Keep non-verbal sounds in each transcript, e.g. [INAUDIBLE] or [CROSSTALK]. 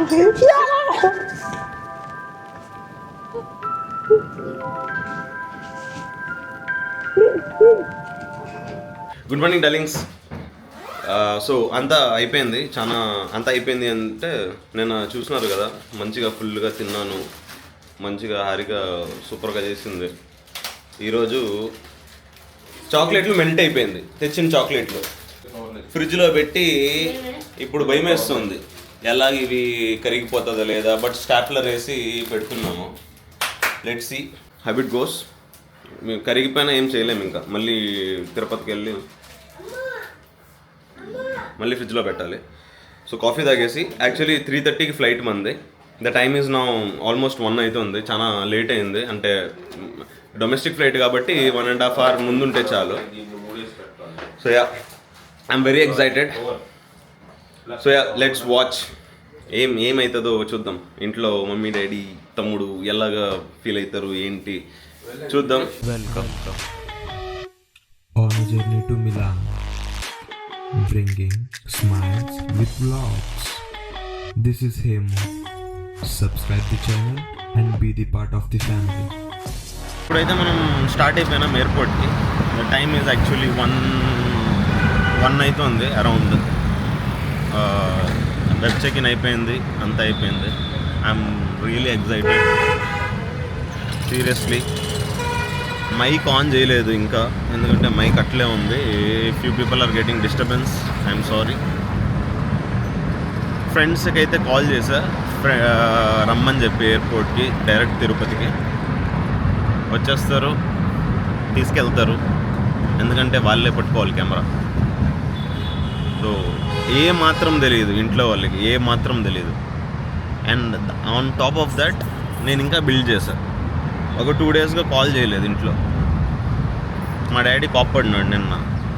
Good morning darlings. So అంతా అయిపోయింది. చాలా అంతా అయిపోయింది అంటే నేను చూసినారు కదా మంచిగా ఫుల్గా తిన్నాను. మంచిగా హారిక సూపర్గా చేసింది. ఈరోజు చాక్లెట్లు మెల్ట్ అయిపోయింది. తెచ్చిన చాక్లెట్లు. ఫ్రిడ్జ్లో పెట్టి ఇప్పుడు భయం వేస్తుంది ఎలా ఇవి కరిగిపోతుందో లేదా బట్ స్టాప్లర్ వేసి పెడుతున్నాము లెట్ సి హ్యాబిట్ గోస్ మేము కరిగిపోయినా ఏం చేయలేము ఇంకా. మళ్ళీ తిరుపతికి వెళ్ళి మళ్ళీ ఫ్రిడ్జ్లో పెట్టాలి. సో కాఫీ తాగేసి యాక్చువల్లీ త్రీ థర్టీకి ఫ్లైట్ మంది. ద టైమ్ ఈజ్ నా ఆల్మోస్ట్ వన్ అవుతుంది చాలా లేట్ అయింది. అంటే డొమెస్టిక్ ఫ్లైట్ కాబట్టి వన్ అండ్ హాఫ్ అవర్ ముందుంటే చాలు. So yeah I'm very excited so let's watch ఏం ఏమవుతుందో చూద్దాం. ఇంట్లో మమ్మీ డాడీ తమ్ముడు ఎలాగా ఫీల్ అవుతారు ఏంటి? చూద్దాం. Welcome journey smiles this is Hem subscribe the channel and be the part of the family ఇప్పుడైతే మనం స్టార్ట్ అయిపోయినాం ఎయిర్పోర్ట్కి time is actually one one అవుతుంది అరౌండ్ వెబ్ చెక్ ఇన్ అయిపోయింది అంత అయిపోయింది. I'm really excited seriously mike on చేయలేదు ఇంకా ఎందుకంటే మైక్ అట్లే ఉంది. Few people are getting disturbance I'm sorry ఫ్రెండ్స్కి అయితే కాల్ చేశా. ఫ్రె- రమ్మని చెప్పి ఎయిర్పోర్ట్కి డైరెక్ట్ తిరుపతికి. వచ్చేస్తారు తీసుకెళ్తారు. ఎందుకంటే వాళ్ళే పట్టుకోవాలి కెమెరా. సో ఏ మాత్రం తెలియదు ఇంట్లో వాళ్ళకి ఏ మాత్రం తెలియదు and on top of that నేను ఇంకా బిల్డ్ చేశాను ఒక టూ డేస్గా కాల్ చేయలేదు ఇంట్లో. మా డాడీ కోప్పడినాడు నిన్న.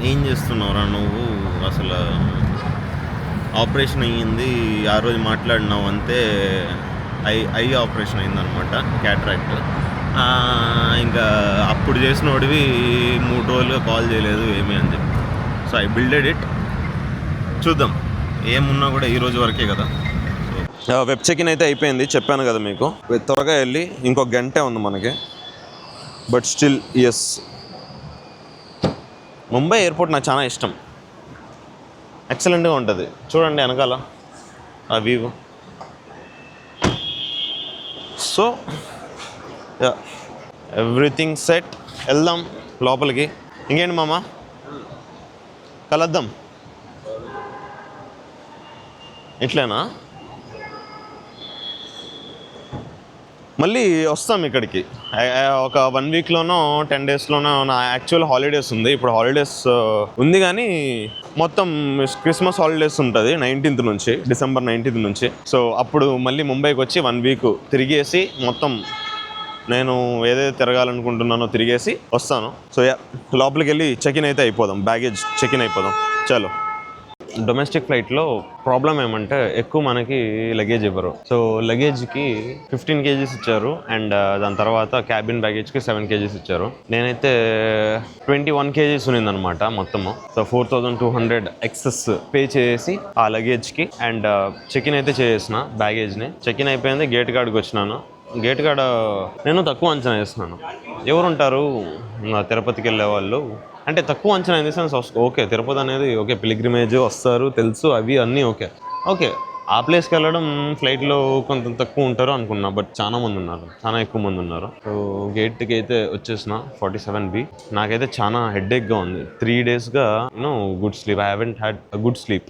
ఏం చేస్తున్నావురా నువ్వు? అసలు ఆపరేషన్ అయ్యింది ఆ రోజు మాట్లాడినావు అంతే ఐ ఐ ఆపరేషన్ అయిందనమాట క్యాట్రాక్ట్. ఇంకా అప్పుడు చేసిన వాడివి మూడు రోజులుగా కాల్ చేయలేదు ఏమీ అని చెప్పి. సో ఐ బిల్డెడ్ ఇట్ చూద్దాం. ఏమున్నా కూడా ఈ రోజు వరకే కదా. వెబ్ చెక్ ఇన్ అయితే అయిపోయింది చెప్పాను కదా మీకు. త్వరగా వెళ్ళి ఇంకో గంటే ఉంది మనకి. But still yes Mumbai airport నాకు చాలా ఇష్టం. ఎక్సలెంట్గా ఉంటుంది. చూడండి వెనకాల ఆ వ్యూ సో ఎవ్రీథింగ్ సెట్ వెళ్దాం లోపలికి. ఇంకేంటి మామ? కలద్దాం. ఇట్లేనా? మళ్ళీ వస్తాం ఇక్కడికి. ఒక వన్ వీక్లోనో టెన్ డేస్లోనో నా యాక్చువల్ హాలిడేస్ ఉంది. ఇప్పుడు హాలిడేస్ ఉంది కానీ మొత్తం క్రిస్మస్ హాలిడేస్ ఉంటుంది నైన్టీన్త్ నుంచి డిసెంబర్ నైన్టీన్త్ నుంచి. సో అప్పుడు మళ్ళీ ముంబైకి వచ్చి వన్ వీక్ తిరిగేసి మొత్తం నేను ఏదైతే తిరగాలనుకుంటున్నానో తిరిగేసి వస్తాను. సో లోపలికి వెళ్ళి చెక్ ఇన్ అయితే అయిపోదాం. బ్యాగేజ్ చెక్ ఇన్ అయిపోదాం. చలో. డొమెస్టిక్ ఫ్లైట్లో ప్రాబ్లం ఏమంటే ఎక్కువ మనకి లగేజ్ ఇవ్వరు. సో లగేజ్కి ఫిఫ్టీన్ కేజీస్ ఇచ్చారు అండ్ దాని తర్వాత క్యాబిన్ బ్యాగేజ్కి సెవెన్ కేజీస్ ఇచ్చారు. నేనైతే ట్వంటీ వన్ కేజీస్ ఉన్నిందనమాట మొత్తము. So four thousand two hundred excess pay చేసి ఆ లగేజ్కి అండ్ చెక్ ఇన్ అయితే చేసేసిన బ్యాగేజ్ని. చెక్ ఇన్ అయిపోయింది గేట్ కాడికి వచ్చినాను. గేట్ కాడ నేను తక్కువ అంచనా వేస్తున్నాను. ఎవరుంటారు? తిరుపతికి వెళ్ళే వాళ్ళు అంటే తక్కువ అంచనా in the sense okay Tirupati అనేది ఓకే పిలిగ్రిమేజ్ వస్తారు తెలుసు అవి అన్నీ ఓకే. ఓకే ఆ ప్లేస్కి వెళ్ళడం ఫ్లైట్లో కొంత తక్కువ ఉంటారు అనుకున్నా బట్ చాలా మంది ఉన్నారు చాలా ఎక్కువ మంది ఉన్నారు. సో గేట్కి అయితే వచ్చేసిన ఫార్టీ సెవెన్ బి నాకైతే చాలా హెడ్ఏక్గా ఉంది. Three డేస్గా you know good sleep I haven't had good sleep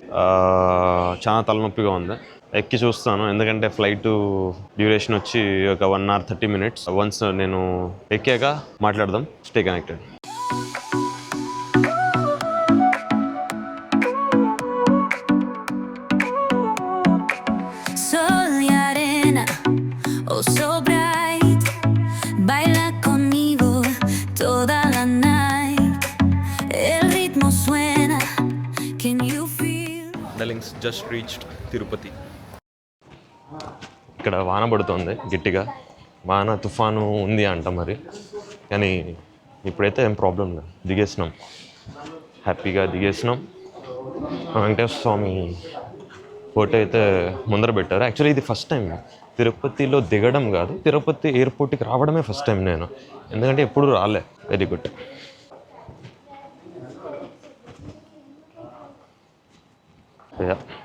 చాలా తలనొప్పిగా ఉంది. ఎక్కి చూస్తాను ఎందుకంటే ఫ్లైట్ డ్యూరేషన్ వచ్చి ఒక one hour thirty minutes once నేను ఎక్కాక మాట్లాడదాం stay connected just reached Tirupati ఇక్కడ వాన పడుతుంది గట్టిగా. వాన తుఫాను ఉంది అంట మరి. కానీ ఇప్పుడైతే ఏం ప్రాబ్లం లేదు. దిగేసినాం. హ్యాపీగా దిగేసినాం. వెంకటేశ్వర స్వామి ఫోటో అయితే ముందర పెట్టారు. యాక్చువల్లీ ఇది ఫస్ట్ టైం తిరుపతిలో దిగడం కాదు. తిరుపతి ఎయిర్పోర్ట్కి రావడమే ఫస్ట్ టైం నేను. ఎందుకంటే ఎప్పుడు రాలే. వెరీ గుడ్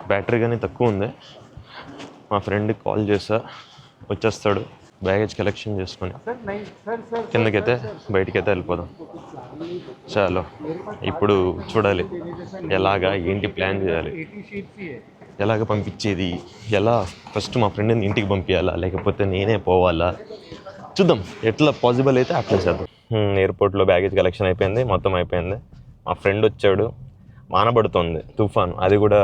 బ్యాటరీ కానీ తక్కువ ఉంది. మా ఫ్రెండ్కి కాల్ చేసా వచ్చేస్తాడు. బ్యాగేజ్ కలెక్షన్ చేసుకొని. కిందకైతే బయటికైతే వెళ్ళిపోదాం. చాలు. ఇప్పుడు చూడాలి ఎలాగా ఏంటి ప్లాన్ చేయాలి? ఎలాగ పంపించేది? ఎలా? ఫస్ట్ మా ఫ్రెండ్ని ఇంటికి పంపించాలా? లేకపోతే నేనే పోవాలా? చూద్దాం ఎట్లా పాసిబుల్ అయితే అట్లా చేద్దాం. ఎయిర్పోర్ట్లో బ్యాగేజ్ కలెక్షన్ అయిపోయింది మొత్తం అయిపోయింది. మా ఫ్రెండ్ వచ్చాడు. వానబడుతుంది తుఫాను. అది కూడా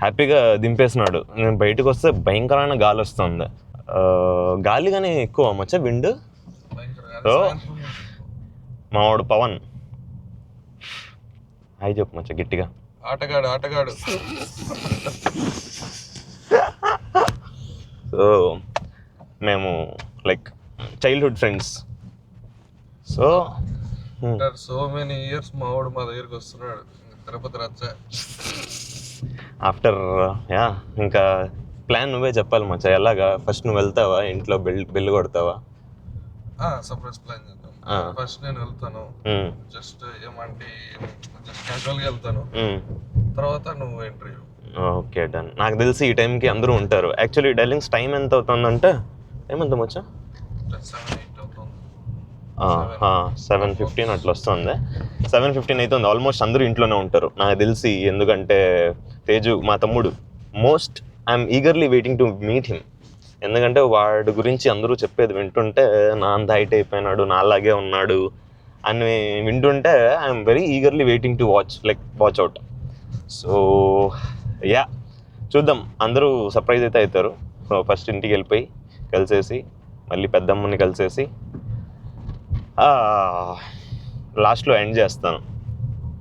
హ్యాపీగా దింపేసినాడు. నేను బయటకు వస్తే భయంకరమైన గాలి వస్తుంది గాలి కానీ ఎక్కువ మచ్చ విండ్? ఓ. మావాడు పవన్. హాయ్ చెప్పు మచ్చ గట్టిగా. ఆటగాడు ఆటగాడు. సో మేము like childhood friends so after so many years మా వాడు మా దగ్గరికి వస్తున్నాడు. తిరుపతి రచ్చ. ఆఫ్టర్ యా ఇంకా ప్లాన్ నువ్వే చెప్పాలి మచ్చ ఎలాగా? ఫస్ట్ నువ్వు వెళ్తావా? ఇంట్లో బెల్ బెల్ కొడతావా? సర్ప్రైజ్ ప్లాన్ చేద్దాం. ఫస్ట్ నేను వెళ్తాను. జస్ట్ ఏమంటే జస్ట్ క్యాజువల్గా వెళ్తాను. తర్వాత నువ్వు ఎంట్రీ ఓకే డన్ నాకు తెలిసి ఈ టైంకి అందరూ ఉంటారు. యాక్చువల్లీ డెలింగ్స్ టైం ఎంత అవుతుందంటే? టైం ఎంత మచ్చా సెవెన్ ఫిఫ్టీన్ అట్లా వస్తుంది సెవెన్ ఫిఫ్టీన్ అవుతుంది ఆల్మోస్ట్ అందరూ ఇంట్లోనే ఉంటారు. నాకు తెలిసి ఎందుకంటే తేజు మా తమ్ముడు. Most I'm eagerly waiting to meet him ఎందుకంటే వాడి గురించి అందరూ చెప్పేది వింటుంటే నా అంత హైట్ అయిపోయినాడు నా అలాగే ఉన్నాడు అని వింటుంటే I'm very eagerly waiting to watch like watch out so yeah చూద్దాం. అందరూ సర్ప్రైజ్ అయితే అవుతారు. ఫస్ట్ ఇంటికి వెళ్ళిపోయి కలిసేసి మళ్ళీ పెద్దమ్మని కలిసేసి లాస్ట్లో ఎండ్ చేస్తాను.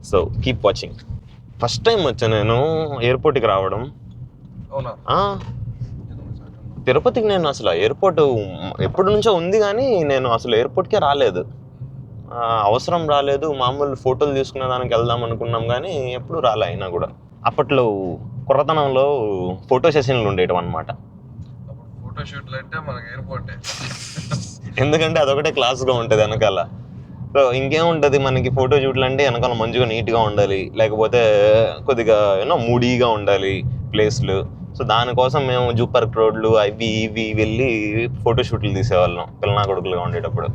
So keep watching first time వచ్చా నేను ఎయిర్పోర్ట్కి రావడం. తిరుపతికి నేను అసలు ఎయిర్పోర్ట్ ఎప్పటి నుంచో ఉంది కానీ నేను అసలు ఎయిర్పోర్ట్కే రాలేదు. అవసరం రాలేదు. మామూలు ఫోటోలు తీసుకునే దానికి వెళ్దాం అనుకున్నాం కానీ ఎప్పుడు రాలే అయినా కూడా. అప్పట్లో కుర్రతనంలో ఫోటో సెషన్లు ఉండేటం అనమాట అప్పుడు ఫోటో షూట్లు అంటే మనకి ఎయిర్పోర్టే. ఎందుకంటే అదొకటే క్లాస్గా ఉంటుంది వెనకాల. సో ఇంకేముంటుంది మనకి ఫోటో షూట్లు అంటే వెనకాల మంచిగా నీట్గా ఉండాలి. లేకపోతే కొద్దిగా యూనో మూడీగా ఉండాలి ప్లేస్లు సో దానికోసం మేము జూ పార్క్ రోడ్లు అవి ఇవి వెళ్ళి ఫోటో షూట్లు తీసేవాళ్ళం పిల్లనా కొడుకులుగా ఉండేటప్పుడు.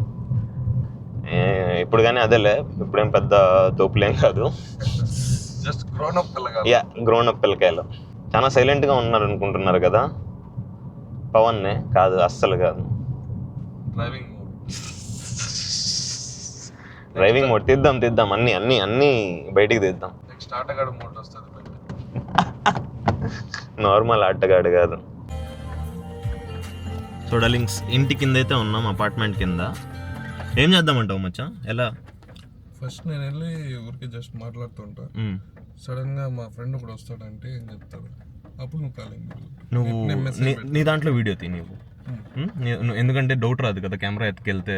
ఇప్పుడు కానీ అదేలే. ఇప్పుడేం పెద్ద తోపులేం కాదు. జస్ట్ గ్రోన్ అప్ పిల్లగా యా గ్రోన్ అప్ పిల్లకాయలు. చాలా సైలెంట్గా ఉన్నారు అనుకుంటున్నారు కదా. పవన్నే కాదు అస్సలు కాదు. డ్రైవింగ్ [LAUGHS] డ్రైవింగ్ మోడ్ తీద్దాం తీద్దాం. అన్ని అన్ని అన్ని బయటికి తీద్దాం. నెక్స్ట్ ఆటగాడు మోడ్ వస్తుంది నార్మల్ [LAUGHS] ఆటగాడు కాదు. చూడలింగ్స్ ఇంటి కింద అయితే ఉన్నాం అపార్ట్మెంట్ కింద. ఏం చేద్దామంటావు మచ్చా? ఎలా? ఫస్ట్ నేను వెళ్ళి ఊరికి జస్ట్ మాట్లాడుతుంటా సడన్గా మా ఫ్రెండ్ కూడా వస్తాడంటే ఏం చెప్తాడు? అప్పుడు నువ్వు కాలింగ్. నువ్వు నీ- దాంట్లో వీడియో తీ నువ్వు- ఎందుకంటే డౌట్ రాదు కదా కెమెరా ఎత్తుకెళ్తే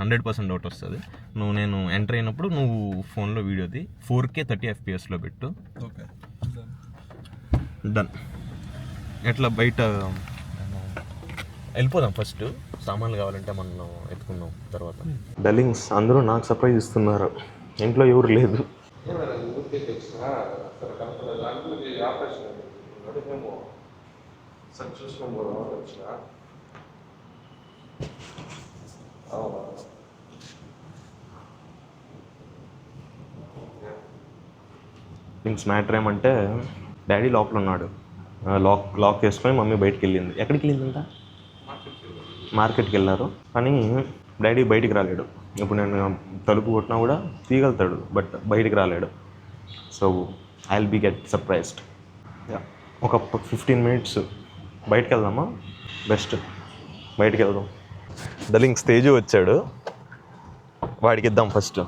హండ్రెడ్ పర్సెంట్ డౌట్ వస్తుంది. నువ్వు నేను ఎంటర్ అయినప్పుడు నువ్వు ఫోన్లో వీడియో తీ ఫోర్ కే థర్టీ ఎఫ్పిఎస్లో పెట్టు. ఓకే. డన్ ఎట్లా బయట వెళ్ళిపోదాం ఫస్ట్ సామాన్లు కావాలంటే మనం ఎత్తుకుందాం తర్వాత. డల్లింగ్స్ అందరూ నాకు సర్ప్రైజ్ ఇస్తున్నారు. ఇంట్లో ఎవరు లేదు. సార్ చూసుకొని పోదాం వచ్చిన? థింగ్స్ మ్యాటర్ ఏమంటే డాడీ లోపల ఉన్నాడు. లాక్ లాక్ వేసుకొని మమ్మీ బయటికి వెళ్ళింది. ఎక్కడికి వెళ్ళిందంట? మార్కెట్కి వెళ్ళారు కానీ డాడీ బయటికి రాలేడు. ఇప్పుడు నేను తలుపు కొట్టినా కూడా తీయగలుగుతాడు బట్ బయటికి రాలేడు. So I will be get surprised ఒక ఫిఫ్టీన్ మినిట్స్ బయటికి వెళ్దామా బెస్ట్. బయటికి వెళ్దాం డలింగ్ తేజు వచ్చాడు. వాడికి ఇద్దాం ఫస్ట్.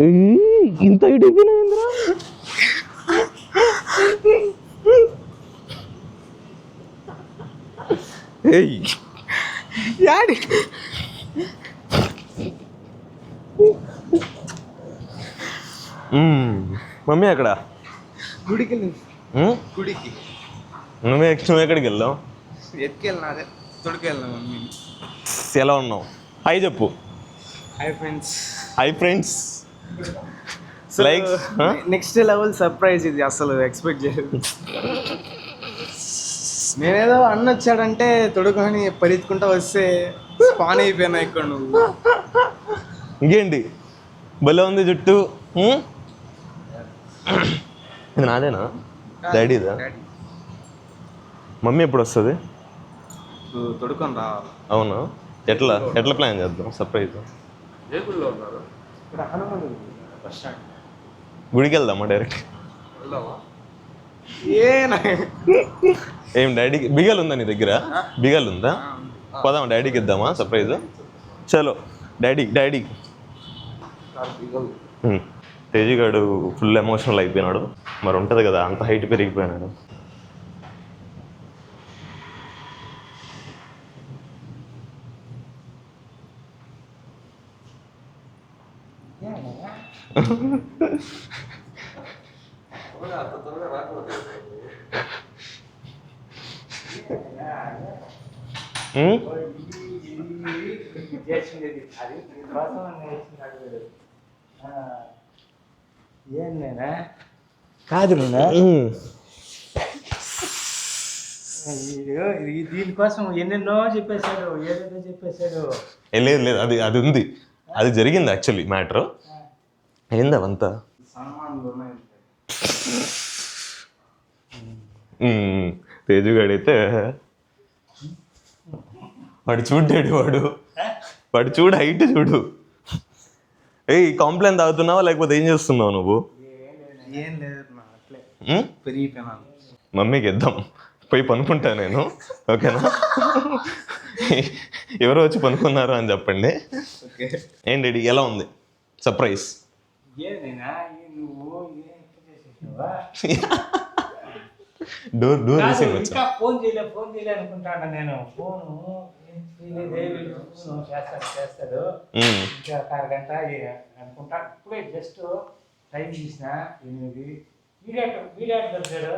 ఇంత ఇడిపోయినా ఏయ్. యాడి. మమ్మీ అక్కడ గుడికి? గుడికి. నువ్వే నువ్వు ఎక్కడికి వెళ్ళావు? ఎత్తుకెళ్ళినా అదే. తొడికెళ్ళినా మమ్మీని. ఎలా ఉన్నావు? హాయ్ చెప్పు. Hi friends hi friends like next level surprise ఇది అసలు ఎక్స్పెక్ట్ చేయలేదు. నేనేదో అన్న వచ్చాడంటే తొడుకొని పరిగెత్తుకుంటా వస్తే స్పాన్ అయిపోయినా ఇక్కడ నువ్వు. ఇంకేంటి? భలే ఉంది జుట్టు? ఇది నాదేనా? డాడీదా? మమ్మీ ఎప్పుడు వస్తుంది? తొడుకొని రావాలి. అవునా? ఎట్లా? ఎట్లా ప్లాన్ చేద్దాం? సర్ప్రైజ్? ఇక్కడ హనుమాన్ బస్ స్టాండ్. గుడికి వెళ్దామా? డైరెక్ట్ ఏ ఏం డాడీకి బిగల్ ఉందా నీ దగ్గర? బిగల్ ఉందా? పోదామా డాడీకి ఇద్దామా? సర్ప్రైజ్? చలో డాడీ డాడీ. హ్మ్. తేజగాడు ఫుల్ ఎమోషనల్ అయిపోయినాడు. మరి ఉంటుంది కదా అంత హైట్ పెరిగిపోయినాడు. కాదు దీనికోసం ఎన్నెన్నో చెప్పేశాడు ఏదేదో చెప్పేశాడు లేదు లేదు అది అది ఉంది. అది జరిగింది యాక్చువల్లీ మ్యాటర్ ఏంది అవంతా సామాన్లు ఉన్నాయి మ్మ్. తేజుగాడైతే వాడు చూడ్డాడు వాడు. వాడు చూడు హైట్ చూడు. ఏయ్ కాంప్లైంట్ తాగుతున్నావా లేకపోతే ఏం చేస్తున్నావు నువ్వు? ఏం లేదు నా అట్లే. మ్మ్? పెరిగిపోయినాను. మమ్మీకి ఇద్దాం. పోయి పనుకుంటా నేను ఓకేనా? ఎవరో వచ్చి పనుకున్నారు అని చెప్పండి. ఓకే. ఏంటి ఎలా ఉంది? సర్ప్రైజ్. ఏం నేనా ఈ నువ్వు డోర్ డోర్ వచ్చా ఇంకా ఫోన్ చేయలే ఫోన్ చేయలే అనుకుంటాను నేను ఫోను చేస్తాడు చేస్తాడు. ఇంకా ఒక అరగంట అనుకుంటా ఇప్పుడే జస్ట్ టైం చూసిన ఎనిమిది వీడియో వీడియో దొరికాడు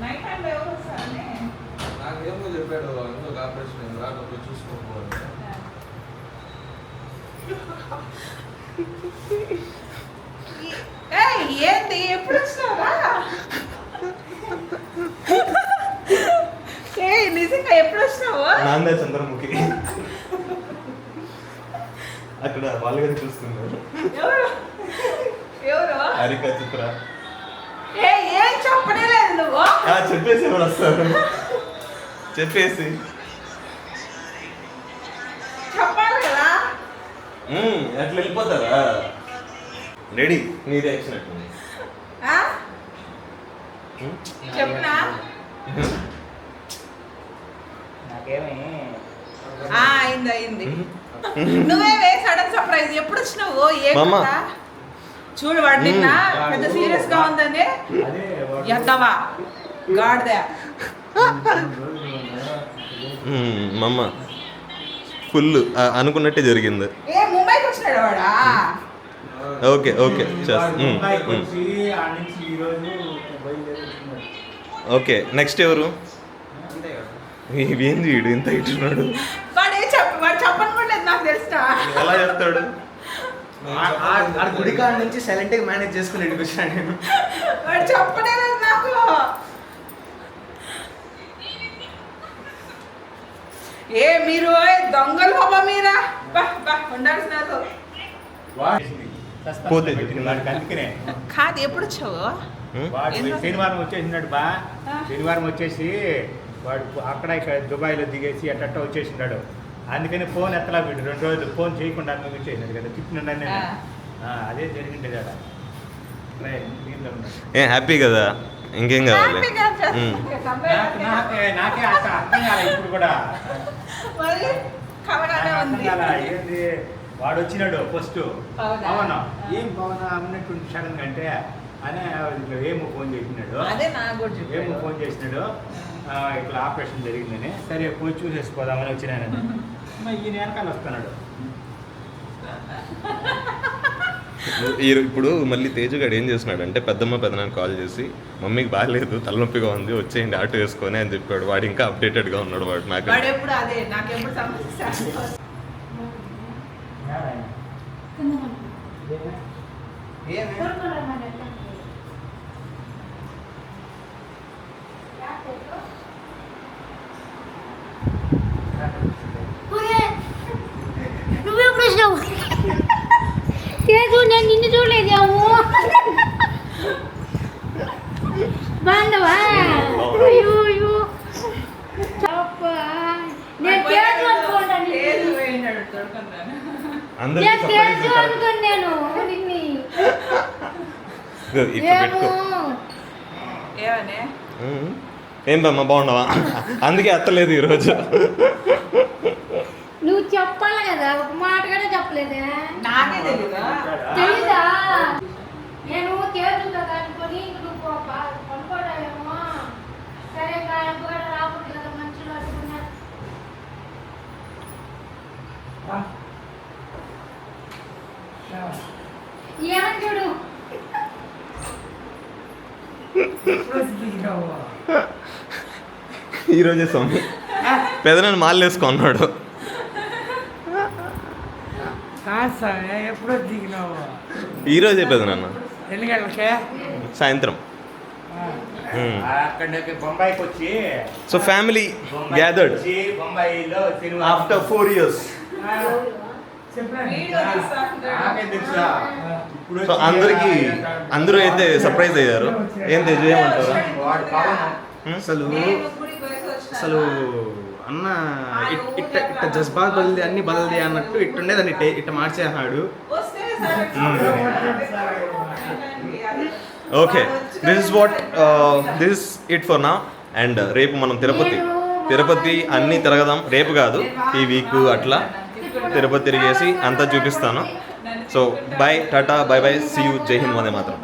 నైట్ టైంలో ఎవరు వస్తారని నాకేమో చెప్పాడు ఇంకొక ఆపరేషన్ అయింది? రాకపోతే చూసుకోకపోతే ఏయ్, ఏంది? ఎప్పుడు వచ్చినారా ఏ నిజంగా ఎప్పుడు వచ్చినావు? నాందే చంద్రముఖి. అక్కడ వాళ్ళగానే చూస్తున్నారు. ఎవరు? ఎవరు? హారిక చిత్ర. ఏ ఏం చెప్పనే లేదు నువ్వు? ఆ, చెప్పేసి ఎవరు వస్తారు? చెప్పేసి. చెప్పాలి కదా. అట్లా వెళ్ళిపోతారా? రెడీ నీ రియాక్షన్? చెప్పనా? నాకేమి అయింది అయింది. నువ్వే సడన్ సర్ప్రైజ్. ఎప్పుడు వచ్చినావు ఏ? చూడు వాడు నిన్న పెద్ద సీరియస్గా ఎద్దవా గాడిద. మ్మ్, మమ్మ ఫుల్ అనుకున్నట్టే జరిగింది. ఓకే ఓకే ఓకే నెక్స్ట్ ఎవరు? ఏంది వీడు ఇంత ఇట్టున్నాడు వాడు ఏం చెప్ప వాడు చెప్పను కూడా లేదు నాకు తెలుసా? ఎలా చెప్తాడు ఆ గుడికాడ నుంచి సైలెంట్గా మేనేజ్ చేసుకుని నేను. వాడు చెప్పనే లేదు నాకు. ఏ మీరు దొంగలు బాబా మీరా? కాదు ఎప్పుడు వచ్చావు? శనివారం వచ్చేసినాడు బా. శనివారం వచ్చేసి వాడు అక్కడ ఇక్కడ దుబాయ్లో దిగేసి అట్ట వచ్చేసినాడు. అందుకని ఫోన్ ఎత్తలా వీడు. రెండు రోజులు ఫోన్ చేయకుండా ముగించేసినాడు కదా. నేను. ఆ, అదే జరిగింది కదా. దీంట్లో ఉన్నాడు ఏ హ్యాపీ కదా? ఇంకేం కావాలి? వాడు వచ్చినాడు ఫస్ట్. అవునా? అవునా ఏం పవనా? అన్నట్టు సడన్ అంటే అనే ఏమో ఫోన్ చేసినాడు. అదే నా కూడా ఏమో ఫోన్ చేసినాడు. ఆ, ఇట్లా ఆపరేషన్ జరిగిందని. సరే పోయి చూసేసిపోదామని వచ్చినానని. ఈయన వెనకాల వస్తున్నాడు. [LAUGHS] ఇప్పుడు మళ్ళీ తేజుగాడు ఏం చేస్తున్నాడు అంటే పెద్దమ్మ పెద్దనాన్న కాల్ చేసి మమ్మీకి బాగాలేదు తలనొప్పిగా ఉంది వచ్చేయండి ఆటో వేసుకొని అని చెప్పాడు. వాడు ఇంకా అప్డేటెడ్గా ఉన్నాడు వాడు నాకు ఎప్పుడు అదే నాకు ఎప్పుడు సమస్య నువ్వెప్పుడు వచ్చినావు లేదు నేను నిన్ను చూడలేదు అవ్వు బాగున్నావా అయ్యో అయ్యో అబ్బా. నేను తేజు అనుకుంటాను తేజు పోయినాడు దొరకన్నాను అందరికీ నేను surprise తేజు correct. అనుకుని నేను నిన్ని ఇదిగో ఇట్లా పెట్టుకో. ఏం బమ్మా బాగున్నావా? అందుకే ఎత్తలేదు ఈరోజు. నువ్వు చెప్పాలి కదా ఒక మాట కూడా చెప్పలేదే. నాకే తెలీదా? తెలీదా? నేను తేజు కదా అనుకొని ఇంక నువ్వు పో- పనుకోవడమేమో సరే ఇంకా ఆయన కూడా రాకూడదు కదా మంచిలో అనుకున్నా ఏమని చూడు? [LAUGHS] ఈరోజే స్వామి పెదనాన్ని మాలేసుకున్నాడు కాదు స్వామి ఎప్పుడో దిగినావు? ఈరోజే పెదనాన్న. ఎన్ని గంటలకే? సాయంత్రం. ఉమ్. అక్కడికి బొంబాయికి వచ్చి సో ఫ్యామిలీ గ్యాదర్డ్ బొంబాయిలో after four years video so అందరికి అందరూ అయితే సర్ప్రైజ్ అయ్యారు. ఏం తేజు ఏమంటారా వాడు పవన్ అసలు. అసలు అన్న ఇట్- ఇట్ట ఇట్ట జజ్బాత్ బదిలీ అన్ని బదిలీ అన్నట్టు ఇట్టుండే దాన్ని ఇట్ట ఇట్ట మార్చేసాడు. Okay this is what this is it for నా అండ్ రేపు మనం తిరుపతి తిరుపతి అన్నీ తిరగదాం. రేపు కాదు ఈ వీక్ అట్లా తిరుపతి తిరిగేసి అంతా చూపిస్తాను. So bye tata bye bye see you జై హింద్ వందే మాత్రం